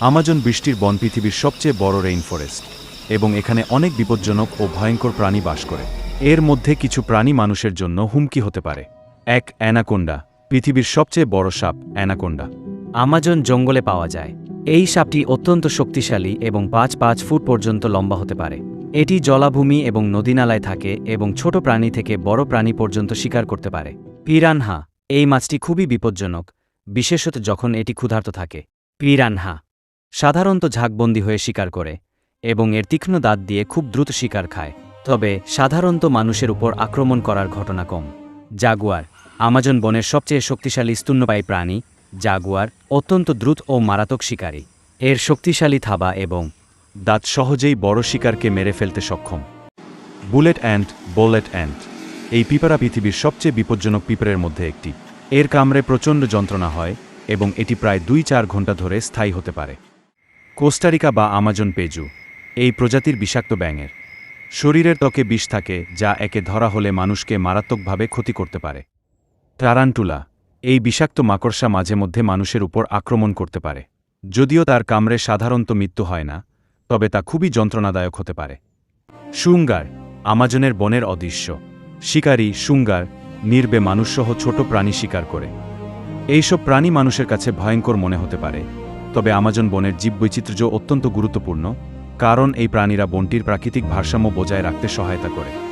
Amazon বৃষ্টির বন পৃথিবীর সবচেয়ে বড় রেইন ফরেস্ট এবং এখানে অনেক বিপজ্জনক ও ভয়ঙ্কর প্রাণী বাস করে। এর মধ্যে কিছু প্রাণী মানুষের জন্য হুমকি হতে পারে। এক, অ্যানাকোন্ডা, পৃথিবীর সবচেয়ে বড় সাপ, অ্যানাকোন্ডা। আমাজন জঙ্গলে পাওয়া যায়। এই সাপটি অত্যন্ত শক্তিশালী এবং পাঁচ পাঁচ ফুট পর্যন্ত লম্বা হতে পারে। এটি জলাভূমি এবং নদীনালায় থাকে এবং ছোট প্রাণী থেকে বড় প্রাণী পর্যন্ত শিকার করতে পারে। পিরানহা, এই মাছটি খুবই বিপজ্জনক, বিশেষত যখন এটি ক্ষুধার্ত থাকে। পিরানহা সাধারণত ঝাঁকবন্দি হয়ে শিকার করে এবং এর তীক্ষ্ণ দাঁত দিয়ে খুব দ্রুত শিকার খায়। তবে সাধারণত মানুষের উপর আক্রমণ করার ঘটনা কম। জাগুয়ার, আমাজন বনের সবচেয়ে শক্তিশালী স্তন্যপায়ী প্রাণী। জাগুয়ার, অত্যন্ত দ্রুত ও মারাত্মক শিকারী। এর শক্তিশালী থাবা এবং দাঁত সহজেই বড় শিকারকে মেরে ফেলতে সক্ষম। বুলেট অ্যান্ট বোলেট অ্যান্ট এই পিঁপড়া পৃথিবীর সবচেয়ে বিপজ্জনক পিঁপড়ের মধ্যে একটি। এর কামড়ে প্রচণ্ড যন্ত্রণা হয় এবং এটি প্রায় দুই চার ঘণ্টা ধরে স্থায়ী হতে পারে। কোস্টারিকা বা আমাজন পেজু, এই প্রজাতির বিষাক্ত ব্যাঙের। শরীরের ত্বকে বিষ থাকে, যা একে ধরা হলে মানুষকে মারাত্মকভাবে ক্ষতি করতে পারে। টারান্টুলা, এই বিষাক্ত মাকড়সা মাঝে মধ্যে মানুষের উপর আক্রমণ করতে পারে। যদিও তার কামড়ে সাধারণত মৃত্যু হয় না, তবে তা খুবই যন্ত্রণাদায়ক হতে পারে। শুঙ্গার, আমাজনের বনের অদৃশ্য। শিকারী, শুঙ্গার, নির্বে মানুষসহ ছোট প্রাণী শিকার করে। এইসব প্রাণী মানুষের কাছে ভয়ঙ্কর মনে হতে পারে। তবে আমাজন বনের জীববৈচিত্র্য অত্যন্ত গুরুত্বপূর্ণ, কারণ এই প্রাণীরা বনটির প্রাকৃতিক ভারসাম্য বজায় রাখতে সহায়তা করে।